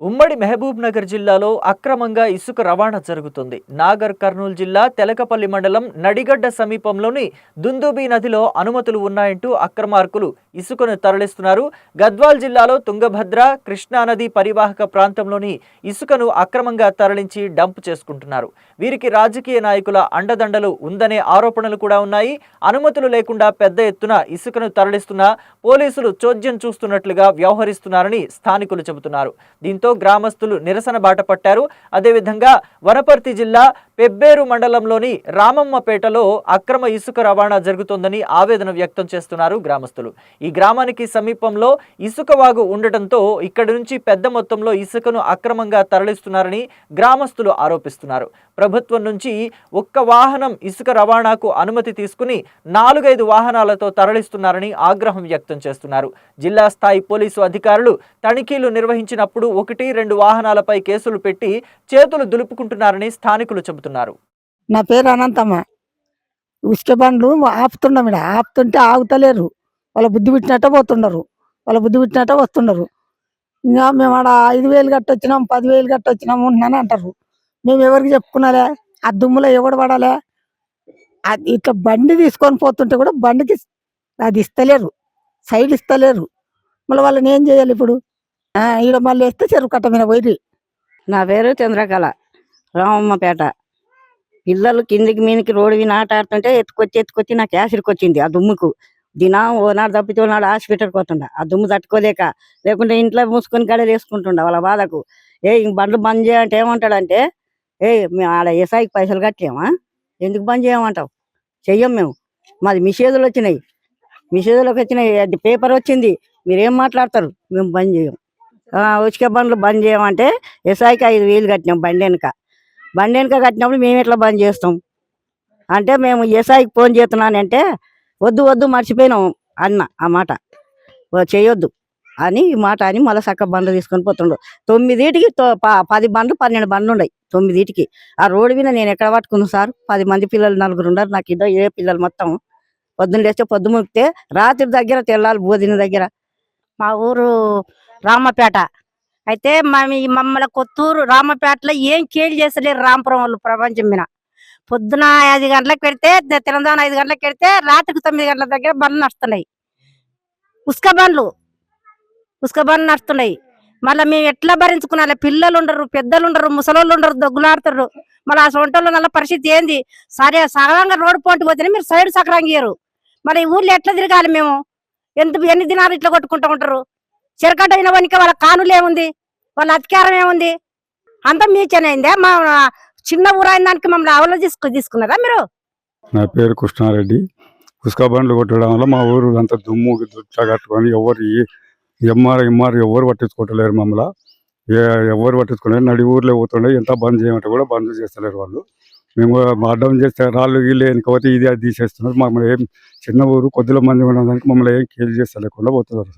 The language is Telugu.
ఉమ్మడి మహబూబ్ నగర్ జిల్లాలో అక్రమంగా ఇసుక రవాణా జరుగుతుంది. నాగర్ కర్నూలు జిల్లా తెలకపల్లి మండలం నడిగడ్డ సమీపంలోని దుందుబి నదిలో అనుమతులు ఉన్నాయంటూ అక్రమార్కులు ఇసుకను తరలిస్తున్నారు. గద్వాల్ జిల్లాలో తుంగభద్ర కృష్ణానది పరివాహక ప్రాంతంలోని ఇసుకను అక్రమంగా తరలించి డంప్ చేసుకుంటున్నారు. వీరికి రాజకీయ నాయకుల అండదండలు ఉందనే ఆరోపణలు కూడా ఉన్నాయి. అనుమతులు లేకుండా పెద్ద ఎత్తున ఇసుకను తరలిస్తున్న పోలీసులు చోద్యం చూస్తున్నట్లుగా వ్యవహరిస్తున్నారని స్థానికులు చెబుతున్నారు. దీంతో గ్రామస్తులు నిరసన బాట పట్టారు. అదేవిధంగా వనపర్తి జిల్లా పెబ్బేరు మండలంలోని రామమ్మపేటలో అక్రమ ఇసుక రవాణా జరుగుతోందని ఆవేదన వ్యక్తం చేస్తున్నారు గ్రామస్తులు. ఈ గ్రామానికి సమీపంలో ఇసుక వాగు ఉండటంతో ఇక్కడి నుంచి పెద్ద మొత్తంలో ఇసుకను అక్రమంగా తరలిస్తున్నారని గ్రామస్తులు ఆరోపిస్తున్నారు. ప్రభుత్వం నుంచి ఒక్క వాహనం ఇసుక రవాణాకు అనుమతి తీసుకుని నాలుగైదు వాహనాలతో తరలిస్తున్నారని ఆగ్రహం వ్యక్తం చేస్తున్నారు. జిల్లా స్థాయి పోలీసు అధికారులు తనిఖీలు నిర్వహించినప్పుడు ఒకటి రెండు వాహనాలపై కేసులు పెట్టి చేతులు దులుపుకుంటున్నారని స్థానికులు చెబుతున్నారు. నా పేరు అనంతమ్మ. ఉసుక బండ్లు ఆపుతున్నాం ఇక్కడ ఆపుతుంటే ఆగుతలేరు. వాళ్ళ బుద్ధి పెట్టినట్ట పోతున్నారు వాళ్ళ బుద్ధి పెట్టినట్ట వస్తున్నారు ఇంకా మేము ఆడ ఐదు వేలు కట్టొచ్చినాం పదివేలు కట్టొచ్చినాం ఉంటున్నాను అంటారు. మేము ఎవరికి చెప్పుకున్నాలే ఆ దుమ్ములో ఎవడు పడాలే? అది ఇట్లా బండి తీసుకొని పోతుంటే కూడా బండికి అది ఇస్తలేరు. సైడ్ ఇస్తలేరు. మళ్ళీ వాళ్ళని ఏం చేయాలి ఇప్పుడు? ఈడ మళ్ళీ వేస్తే చెరువు కట్ట మీద పోయి నా పేరు చంద్రకళ రామమ్మపేట. పిల్లలు కిందికి మీనికి రోడ్డు మీద ఆట ఆడుతుంటే ఎత్తుకొచ్చి ఎత్తుకొచ్చి నాకు యాసిడ్కి వచ్చింది ఆ దుమ్ముకు. దినం ఓనాడు తప్పితే ఓనాడు హాస్పిటల్కి పోతుండ. ఆ దుమ్ము తట్టుకోలేక లేకుంటే ఇంట్లో మూసుకొని గడలు వేసుకుంటుండ వాళ్ళ బాధకు. ఏ బండ్లు బంద్ చేయమంటే ఏమంటాడంటే ఏ మేము ఆడ ఎసాయికి పైసలు కట్టలేమా? ఎందుకు బంద్ చేయమంటావు? చెయ్యం మేము. మాది మిషేదులు వచ్చినాయి. మిషేదులకు వచ్చినాయి. పేపర్ వచ్చింది. మీరేం మాట్లాడతారు? మేము బంద్ చేయం. ఉచిక బండ్లు బంద్ చేయమంటే ఎస్ఐకి ఐదు వేలు కట్టినాం బండి వెనక. బండి వెనక కట్టినప్పుడు మేము ఎట్లా బంద్ చేస్తాం? అంటే మేము ఎస్ఐకి ఫోన్ చేస్తున్నానంటే వద్దు వద్దు మర్చిపోయినాం అన్న ఆ మాట. చేయొద్దు అని ఈ మాట అని మళ్ళీ చక్క బండ్లు తీసుకొని పోతుండు. తొమ్మిదిటికి తో- పది బండ్లు పన్నెండు బండ్లు ఉన్నాయి తొమ్మిదిటికి. ఆ రోడ్డు మీద నేను ఎక్కడ పట్టుకున్నాను సార్? పది మంది పిల్లలు నలుగురు ఉన్నారు. నాకు ఇద్దరు ఏ పిల్లలు మొత్తం. పొద్దున్న లేస్తే పొద్దు ముక్తే రాత్రి దగ్గర తెల్లాలి బోధిన దగ్గర. మా ఊరు రామపేట. అయితే మేము మమ్మల్ని కొత్తూరు రామపేటలో ఏం కేలు చేస్తలేరు రామపురం వాళ్ళు ప్రపంచం మీద. పొద్దున ఐదు గంటలకు పెడితే తెలంగాణ ఐదు గంటలకు పెడితే రాత్రికి తొమ్మిది గంటల దగ్గర బండ్లు నడుస్తున్నాయి. ఉసుక బండ్లు ఉసుక బండ్లు నడుస్తున్నాయి. మళ్ళీ మేము ఎట్లా భరించుకున్నాలి పిల్లలు ఉండరు పెద్దలు ఉండరు ముసలోళ్ళు ఉండరు దొగ్గులాడుతారు మళ్ళీ ఆ సొంటలో నల్ల పరిస్థితి ఏంది? సరే సగంగా రోడ్డు పోటీ పోతేనే మీరు సైడ్ సక్రంగా ఇయ్యరు మరి ఈ ఊర్లో ఎట్లా తిరగాలి మేము? ఎంత ఎన్ని దినాలు ఇట్లా కొట్టుకుంటూ ఉంటారు? చిరకట అయిన వానికి వాళ్ళ కానులేముంది వాళ్ళ అధికారం ఏముంది? అంతా మీ అయిందే? మా చిన్న ఊరైన దానికి మమ్మల్ని అవలో తీసుకు తీసుకున్నారా మీరు? నా పేరు కృష్ణారెడ్డి. ఉసుక బండ్లు కొట్టడం వల్ల మా ఊరు అంతా దుమ్ము దుచ్చ కట్టుకొని ఎవరు ఎంఆర్ ఎంఆర్ ఎవరు పట్టించుకోవట్లేరు మమ్మల్ని. ఎవరు పట్టించుకోలేరు నడి ఊర్లో పోతుండే. ఎంత బంద్ చేయమంటే కూడా బంద్ చేస్తలేరు వాళ్ళు. మేము అడ్డం చేస్తే రాళ్ళు వీళ్ళు వెనుకపోతే ఇది అది తీసేస్తున్నారు. మమ్మల్ని ఏం చిన్న ఊరు కొద్దిలో మంది ఉండడానికి మమ్మల్ని ఏం కేర్ చేస్తలేకుండా పోతున్నారు